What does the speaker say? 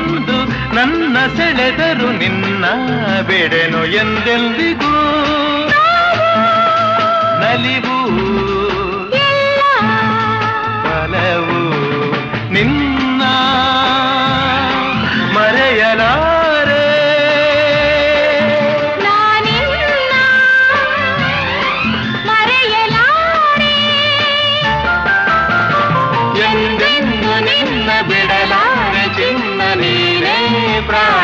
ಬಂದು ನನ್ನ ಸೆಳೆದರು ನಿನ್ನ ಬೇಡನು ಎಂದೆಂದಿಗೂ ನಲಿವು ಬಲವು ನಿನ್ನ प्राण